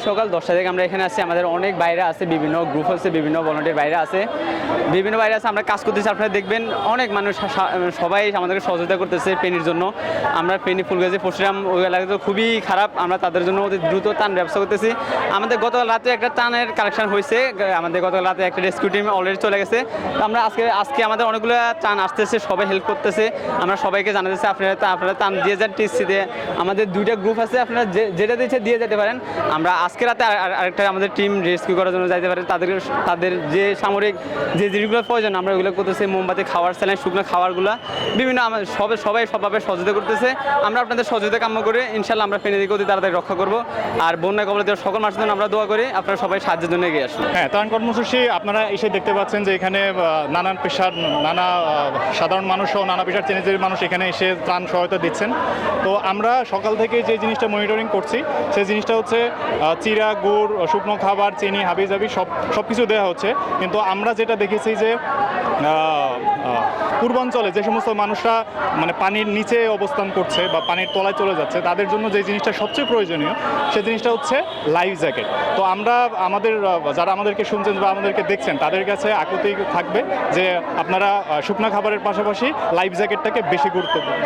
সকাল দশটা থেকে আমরা এখানে আসছি আমাদের অনেক বাইরে আছে, বিভিন্ন গ্রুপ আছে, বিভিন্ন ভলেন্টিয়ার বাইরে আছে। বিভিন্ন বাইরে আছে, আমরা কাজ করতেছি, আপনারা দেখবেন অনেক মানুষ সবাই আমাদেরকে সহযোগিতা করতেছে পেনির জন্য। আমরা পেনি ফুলগাছি পরশুরাম, ওই এলাকা তো খুবই খারাপ। আমরা তাদের জন্য দ্রুত টান ব্যবসা করতেছি। আমাদের গতকাল রাতে একটা টানের কালেকশন হয়েছে। আমাদের গতকাল রাতে একটা রেস্কিউ টিম অলরেডি চলে গেছে। তো আমরা আজকে আজকে আমাদের অনেকগুলো টান আসতেছে, সবাই হেল্প করতেছে। আমরা সবাইকে জানাতেছি, আপনারা আপনারা টান দিয়ে যান টিসি দিয়ে আমাদের দুইটা গ্রুপ আছে, আপনারা যেটা দিচ্ছে দিয়ে যেতে পারেন। আমরা আজকে রাতে আর- আর- আরেকটা আমাদের টিম রেস্কিউ করার জন্য যাইতে পারে। তাদের তাদের যে সামরিক যে জিনিসগুলো প্রয়োজন, আমরা ওগুলো করতেছি। মোমবাতি, খাওয়ার স্যালাইন, শুকনো খাওয়ারগুলো। বিভিন্ন আমাদের সবাই সবাই সবভাবে সহযোগিতা করতেছে। আমরা আপনাদের সহযোগিতা কাম্য করে। ইনশাল্লাহ আমরা ফেনে দিকে অতি তাড়াতাড়ি রক্ষা করব। আর বন্যা কবলিত সকল মানুষের জন্য আমরা দোয়া করি। আপনারা সবাই সাহায্যের জন্য এগিয়ে আসুন। হ্যাঁ ত্রাণ কর্মসূচি আপনারা এসে দেখতে পাচ্ছেন যে এখানে নানান পেশার, নানা সাধারণ মানুষ সহ নানা পেশার চেনেজের মানুষ এখানে এসে ত্রাণ সহায়তা দিচ্ছেন। তো আমরা সকাল থেকে যে জিনিসটা মনিটরিং করছি, সেই জিনিসটা হচ্ছে চিরা, গুড়, শুকনো খাবার, চিনি হাবি জাবি সব সব কিছু দেওয়া হচ্ছে। কিন্তু আমরা যেটা দেখেছি যে পূর্বাঞ্চলে যে সমস্ত মানুষরা মানে পানির নিচে অবস্থান করছে বা পানির তলায় চলে যাচ্ছে, তাদের জন্য যে জিনিসটা সবচেয়ে প্রয়োজনীয়, সে জিনিসটা হচ্ছে লাইফ জ্যাকেট তো আমরা আমাদের, যারা আমাদেরকে শুনছেন বা আমাদেরকে দেখছেন, তাদের কাছে আকুতি থাকবে যে আপনারা শুকনো খাবারের পাশাপাশি লাইফ জ্যাকেটটাকে বেশি গুরুত্বপূর্ণ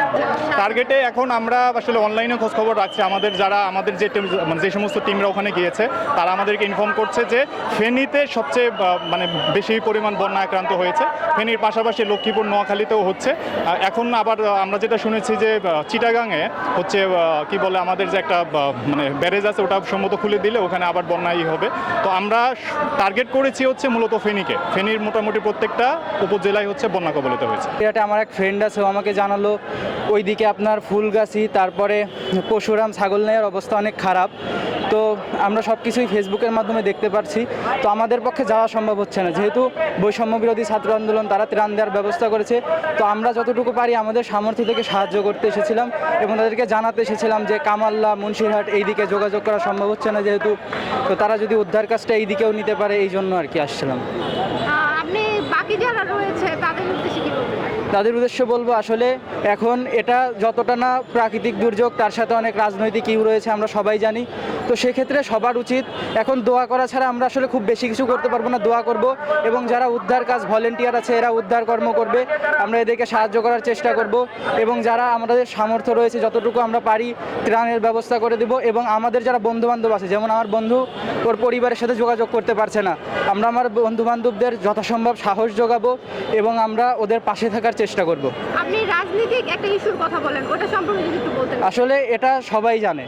টার্গেটে এখন আমরা আসলে অনলাইনে খোঁজ খবর রাখছি। আমাদের যারা, আমাদের যে মানে যে সমস্ত টিমরা ওখানে গিয়েছে, তারা আমাদেরকে ইনফর্ম করছে যে ফেনীতে সবচেয়ে মানে বেশি পরিমাণ বন্যা আক্রান্ত হয়েছে। ফেনীর পাশাপাশি লক্ষ্মীপুর নোয়াখালীতেও হচ্ছে। এখন আবার আমরা যেটা শুনেছি যে আহ, চিটাগাংয়ে হচ্ছে কি বলে আমাদের যে একটা মানে ব্যারেজ আছে ওটা সম্মত খুলে দিলে ওখানে আবার বন্যাই হবে। তো আমরা টার্গেট করেছি হচ্ছে মূলত ফেনীকে। ফেনীর মোটামুটি প্রত্যেকটা উপজেলায় হচ্ছে বন্যা কবলিত হয়েছে। এটা আমার এক ফ্রেন্ড আছে ও আমাকে জানালো ওইদিকে আপনার ফুলগাছি তারপরে পশুরাম ছাগল নেওয়ার অবস্থা অনেক খারাপ। তো আমরা সব কিছুই ফেসবুকের মাধ্যমে দেখতে পারছি। তো আমাদের পক্ষে যাওয়া সম্ভব হচ্ছে না। যেহেতু বৈষম্য বিরোধী ছাত্র আন্দোলন তারা ত্রাণ দেওয়ার ব্যবস্থা করেছে, তো আমরা যতটুকু পারি আমাদের সামর্থ্য থেকে সাহায্য করতে এসেছিলাম এবং তাদেরকে জানাতে এসেছিলাম যে কামাল্লা, মুন্সিরহাট এই দিকে যোগাযোগ করা সম্ভব হচ্ছে না যেহেতু, তো তারা যদি উদ্ধার কাজটা এই দিকেও নিতে পারে, এই জন্য আর কি আসছিলাম। আপনি বাকি যারা রয়েছে, তাদের উদ্দেশ্যে কি বলবেন? তাদের উদ্দেশ্য বলব আসলে এখন এটা যতটা না প্রাকৃতিক দুর্যোগ, তার সাথে অনেক রাজনৈতিক ইউ রয়েছে, আমরা সবাই জানি। তো সেক্ষেত্রে সবার উচিত, এখন দোয়া করা ছাড়া আমরা আসলে খুব বেশি কিছু করতে পারব না, দোয়া করব। এবং যারা উদ্ধার কাজ ভলেন্টিয়ার আছে, এরা উদ্ধার কর্ম করবে। আমরা এদেরকে সাহায্য করার চেষ্টা করব। এবং যারা আমাদের সামর্থ্য রয়েছে, যতটুকু আমরা পারি, ত্রাণের ব্যবস্থা করে দেব। এবং আমাদের যারা বন্ধু বান্ধব আছে, যেমন আমার বন্ধু, ওর পরিবারের সাথে যোগাযোগ করতে পারছে না। আমরা আমার বন্ধু বান্ধবদের যথাসম্ভব সাহস যোগাবো। এবং আমরা ওদের পাশে থাকার চেষ্টা করব। আপনি রাজনৈতিক একটা ইস্যুর কথা বলেন ওটা সম্পর্কে যদি একটু বলতেন। আসলে এটা সবাই জানে।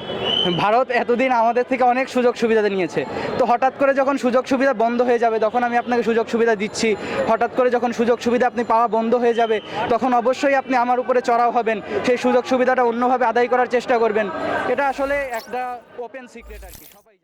ভারত এতদিন আমাদের থেকে অনেক সুযোগ সুবিধা নিয়েছে। তো হঠাৎ করে যখন সুযোগ সুবিধা বন্ধ হয়ে যাবে তখন আমি আপনাকে সুযোগ সুবিধা দিচ্ছি। হঠাৎ করে যখন সুযোগ সুবিধা আপনি পাওয়া বন্ধ হয়ে যাবে তখন অবশ্যই আপনি আমার উপরে চড়াও হবেন। সেই সুযোগ সুবিধাটা অন্যভাবে আদায় করার চেষ্টা করবেন। এটা আসলে একটা ওপেন সিক্রেট আর কি সবাই